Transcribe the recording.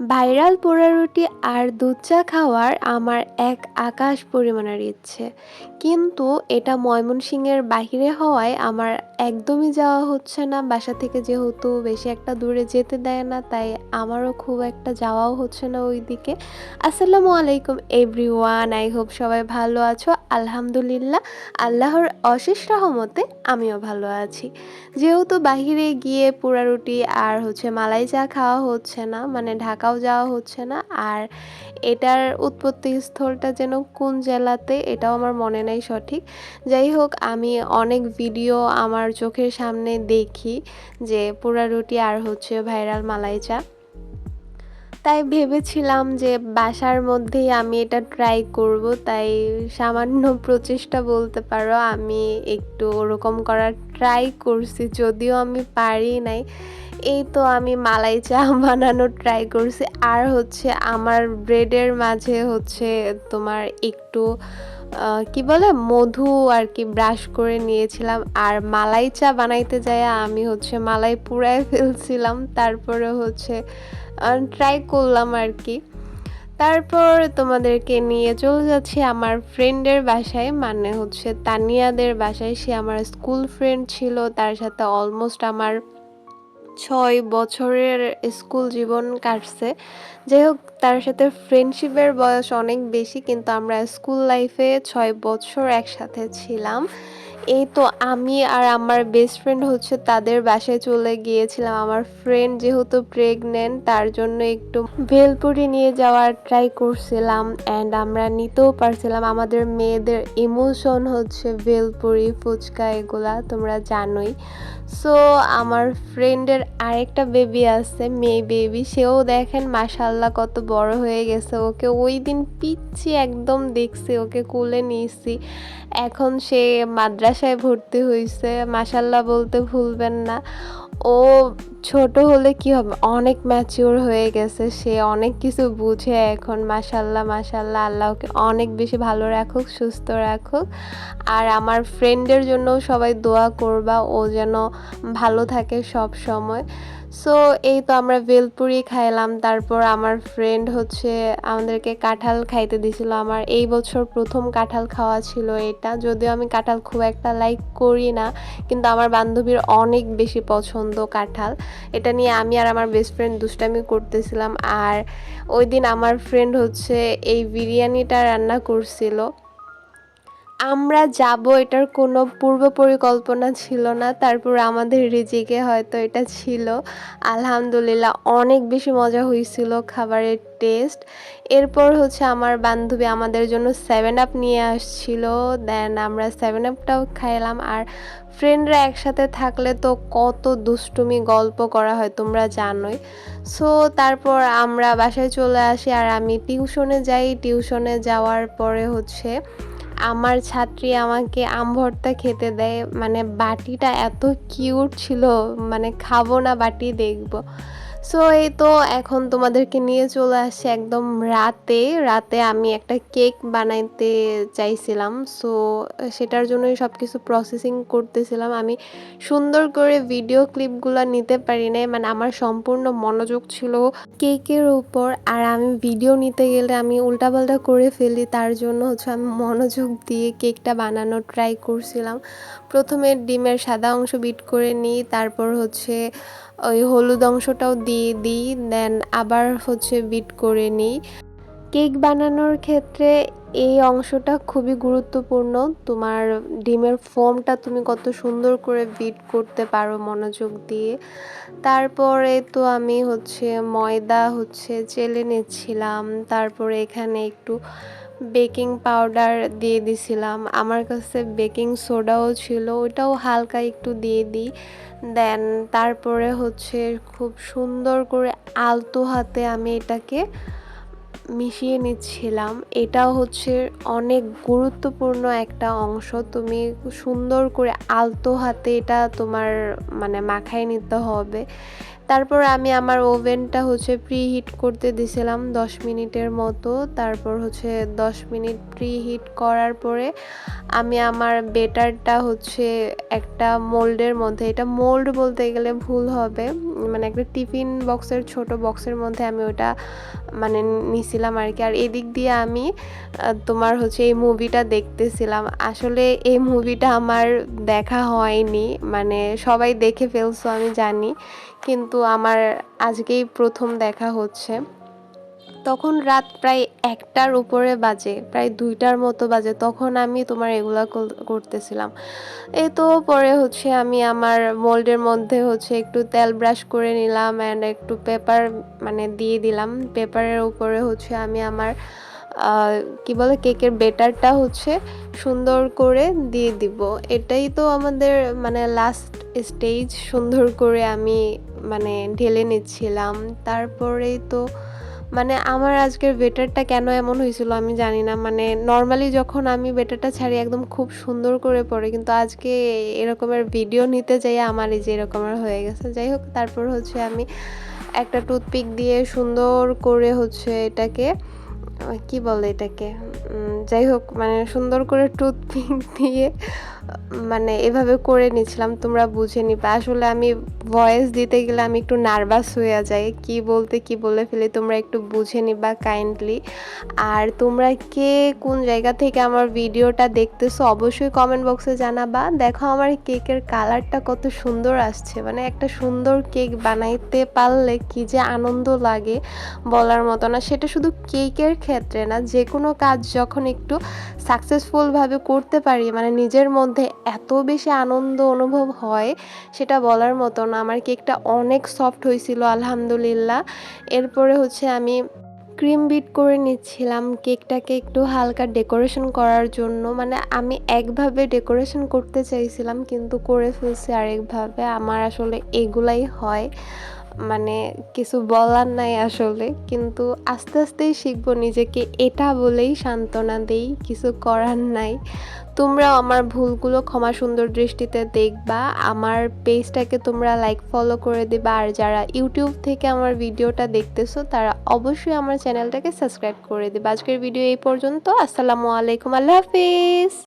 Viral পোড়া রুটি আর দুধ চা খাওয়ার আমার এক আকাশ পরিমাণের ইচ্ছে। কিন্তু এটা ময়মনসিংহের বাহিরে হওয়ায় আমার একদমই যাওয়া হচ্ছে না। বাসা থেকে যেহেতু বেশি একটা দূরে যেতে দেয় না, তাই আমারও খুব একটা যাওয়াও হচ্ছে না ওই দিকে আসসালামু আলাইকুম এভরিওয়ান, আই হোপ সবাই ভালো আছো। আলহামদুলিল্লাহ, আল্লাহর অশেষ রহমতে আমিও ভালো আছি। যেহেতু বাহিরে গিয়ে পোড়া রুটি আর হচ্ছে মালাই চা খাওয়া হচ্ছে না মানে ঢাকাও যাওয়া হচ্ছে না, আর এটার উৎপত্তি স্থলটা যেন কোন জেলাতে, এটাও আমার মনে নেই সঠিক। যাই হোক, আমি অনেক ভিডিও আমার চোখের সামনে দেখি যে পোড়া রুটি আর হচ্ছে ভাইরাল মালাই চা। তাই ভেবেছিলাম যে বাসার মধ্যেই আমি এটা ট্রাই করব, তাই সামান্য প্রচেষ্টা বলতে পারো, আমি একটু ওরকম করার ট্রাই করছি, যদিও আমি পারি নাই। এই তো আমি মালাই চা বানানোর ট্রাই করছি। আর হচ্ছে আমার ব্রেডের মাঝে হচ্ছে তোমার একটু কি বলে, মধু আর কি ব্রাশ করে নিয়েছিলাম। আর মালাই চা বানাইতে যায় আমি হচ্ছে মালাই পুড়ায় ফেলছিলাম। তারপরে হচ্ছে ট্রাই করলাম আর কি। তারপর তোমাদেরকে নিয়ে চলে যাচ্ছি আমার ফ্রেন্ডের বাসায় মানে হচ্ছে তানিয়াদের বাসায়। সে আমার স্কুল ফ্রেন্ড ছিল, তার সাথে অলমোস্ট আমার ছয় বছরের স্কুল জীবন কাটছে। যাই হোক তার সাথে ফ্রেন্ডশিপের বয়স অনেক বেশি কিন্তু আমরা স্কুল লাইফে ছয় বছর একসাথে ছিলাম। এই তো আমি আর আমার বেস্ট ফ্রেন্ড হচ্ছে তাদের বাসায় চলে গিয়েছিলাম। আমার ফ্রেন্ড যেহেতু প্রেগনেন্ট তার জন্য একটু ভেলপুরি নিয়ে যাওয়ার ট্রাই করছিলাম অ্যান্ড আমরা নিতেও পারছিলাম। আমাদের মেয়েদের ইমোশন হচ্ছে ভেলপুরি, ফুচকা এগুলা, তোমরা জানোই। সো আমার ফ্রেন্ডের আরেকটা বেবি আছে, মেয়ে বেবি সেও দেখেন মাসাল্লাহ কত বড় হয়ে গেছে। ওকে ওই দিন পিচ্ছি একদম দেখছি, ওকে কোলে নিয়েছি। এখন সে মাদ্রাসায় ভর্তি হয়েছে মাসাল্লাহ বলতে ভুলবেন না। ও ছোট হলে কি হবে? অনেক ম্যাচিওর হয়ে গেছে, সে অনেক কিছু বুঝে এখন। মাসাল্লাহ মাসাল্লাহ আল্লাহকে অনেক বেশি ভালো রাখুক, সুস্থ রাখুক। আর আমার ফ্রেন্ডের জন্য সবাই দোয়া করবা, ও যেন ভালো থাকে সব সময়। সো এই তো আমরা ভেলপুরি খাইলাম, তারপর আমার ফ্রেন্ড হচ্ছে আমাদেরকে কাঁঠাল খাইতে দিছিল। আমার এই বছর প্রথম কাঁঠাল খাওয়া ছিল এটা। যদিও আমি কাঁঠাল খুব একটা লাইক করি না, কিন্তু আমার বান্ধবীর অনেক বেশি পছন্দ কাঁঠাল। এটা নিয়ে আমি আর আমার বেস্ট ফ্রেন্ড দুষ্টামি করতেছিলাম। আর ওই দিন আমার ফ্রেন্ড হচ্ছে এই বিরিয়ানিটা রান্না করছিল। আমরা যাব এটার কোনো পূর্ব পরিকল্পনা ছিল না। তারপর আমাদের রিজিকে হয়তো এটা ছিল। আলহামদুলিল্লাহ, অনেক বেশি মজা হয়েছিল খাবারের টেস্ট এরপর হচ্ছে আমার বান্ধবী আমাদের জন্য সেভেন আপ নিয়ে আসছিল। দেন আমরা সেভেন আপটাও খাইলাম। আর ফ্রেন্ডরা একসাথে থাকলে তো কত দুষ্টুমি গল্প করা হয়, তোমরা জানোই। সো তারপর আমরা বাসায় চলে আসি আর আমি টিউশনে যাই। টিউশনে যাওয়ার পরে হচ্ছে আমার ছাত্রী আমাকে আম ভর্তা খেতে দেয়। মানে বাটিটা এত কিউট ছিল মানে খাব না বাটি, দেখব। সো এই তো এখন তোমাদেরকে নিয়ে চলে আসছে একদম রাতে। রাতে আমি একটা কেক বানাইতে চাইছিলাম। সো সেটার জন্যই সব কিছু প্রসেসিং করতেছিলাম। আমি সুন্দর করে ভিডিও ক্লিপগুলো নিতে পারি নাই মানে আমার সম্পূর্ণ মনোযোগ ছিল কেকের উপর। আর আমি ভিডিও নিতে গেলে আমি উল্টাপাল্টা করে ফেলি, তার জন্য হচ্ছে আমি মনোযোগ দিয়ে কেকটা বানানো ট্রাই করছিলাম। প্রথমে ডিমের সাদা অংশ বিট করে নিই, তারপর হচ্ছে ওই হলুদ অংশটাও দিয়ে দিই দেন আবার হচ্ছে বিট করে নিই। কেক বানানোর ক্ষেত্রে এই অংশটা খুবই গুরুত্বপূর্ণ। তোমার ডিমের ফোমটা তুমি কত সুন্দর করে বিট করতে পারো মনোযোগ দিয়ে। তারপরে তো আমি হচ্ছে ময়দা হচ্ছে চেলে নিচ্ছিলাম, তারপরে এখানে একটু বেকিং পাউডার দিয়ে দিছিলাম। আমার কাছে বেকিং সোডাও ছিল ওটাও হালকা একটু দিয়ে দিই। দেন তারপরে হচ্ছে খুব সুন্দর করে আলতো হাতে আমি এটাকে মিশিয়ে নিচ্ছিলাম। এটাও হচ্ছে অনেক গুরুত্বপূর্ণ একটা অংশ। তুমি সুন্দর করে আলতো হাতে এটা তোমার মানে মাখায় নিতে হবে। তারপর আমি আমার ওভেনটা হচ্ছে প্রি হিট করতে দিছিলাম দশ মিনিটের মতো। তারপর হচ্ছে দশ মিনিট প্রি হিট করার পরে আমি আমার বেটারটা হচ্ছে একটা মোল্ডের মধ্যে, এটা মোল্ড বলতে গেলে ভুল হবে মানে একটা টিফিন বক্সের ছোট বক্সের মধ্যে আমি ওটা মানে নিছিলাম আর কি। আর এদিক দিয়ে আমি তোমার হচ্ছে এই মুভিটা দেখতেছিলাম। আসলে এই মুভিটা আমার দেখা হয়নি মানে সবাই দেখে ফেলছো আমি জানি, কিন্তু আমার আজকেই প্রথম দেখা হচ্ছে। তখন রাত প্রায় একটার উপরে বাজে, প্রায় দুইটার মতো বাজে, তখন আমি তোমার এগুলা করতেছিলাম। এই তো পরে হচ্ছে আমি আমার মোল্ডের মধ্যে হচ্ছে একটু তেল ব্রাশ করে নিলাম অ্যান্ড একটু পেপার মানে দিয়ে দিলাম। পেপারের উপরে হচ্ছে আমি আমার কি বলে কেকের বেটারটা হচ্ছে সুন্দর করে দিয়ে দিব। এটাই তো আমাদের মানে লাস্ট স্টেজ সুন্দর করে আমি মানে ঢেলে নিচ্ছিলাম। তারপরেই তো মানে আমার আজকের বেটারটা কেন এমন হয়েছিল আমি জানি না। মানে নর্মালি যখন আমি বেটারটা ছাড়ি, একদম খুব সুন্দর করে পড়ে, কিন্তু আজকে এরকমের ভিডিও নিতে যাই আমার এই যে এরকমের হয়ে গেছে। যাই হোক, তারপর হচ্ছে আমি একটা টুথপিক দিয়ে সুন্দর করে হচ্ছে এটাকে কি বলে এটাকে? যাই হোক মানে সুন্দর করে টুথপিক দিয়ে মানে এভাবে করে নিছিলাম তোমরা বুঝে নিবে। আসলে আমি ভয়েস দিতে গেলে আমি একটু নার্ভাস হয়ে যাই, কি বলতে কি বলে ফেলি, তোমরা একটু বুঝে নিবা কাইন্ডলি আর তোমরা কে কোন জায়গা থেকে আমার ভিডিওটা দেখতেছো, অবশ্যই কমেন্ট বক্সে জানাবা। দেখো আমার কেকের কালারটা কত সুন্দর আসছে মানে একটা সুন্দর কেক বানাইতে পারলে কি যে আনন্দ লাগে বলার মতো না। সেটা শুধু কেকের ক্ষেত্রে না যে কোনো কাজ যখন একটু সাকসেসফুলভাবে করতে পারি মানে নিজের মধ্যে এত বেশি আনন্দ অনুভব হয় সেটা বলার মতো না। আমার কেকটা অনেক সফট হয়েছিল, আলহামদুলিল্লাহ। এরপরে হচ্ছে আমি ক্রিম বিট করে নিচ্ছিলাম কেকটাকে একটু হালকা ডেকোরেশন করার জন্য। মানে আমি একভাবে ডেকোরেশন করতে চাইছিলাম, কিন্তু করে ফেলছি আরেকভাবে। আমার আসলে এগুলাই হয়। মানে কিছু বলার নাই আসলে, কিন্তু আস্তে আস্তেই শিখব নিজেকে। এটা বলেই সান্ত্বনা দেই, কিছু করার নাই। তোমরা আমার ভুলগুলো ক্ষমা সুন্দর দৃষ্টিতে দেখবা। আমার পেজটাকে তোমরা লাইক ফলো করে দিবা। আর যারা ইউটিউব থেকে আমার ভিডিওটা দেখতেছো, তারা অবশ্যই আমার চ্যানেলটাকে সাবস্ক্রাইব করে দিবা। আজকের ভিডিও এই পর্যন্ত। আসসালামু আলাইকুম। আল্লাহ হাফিজ।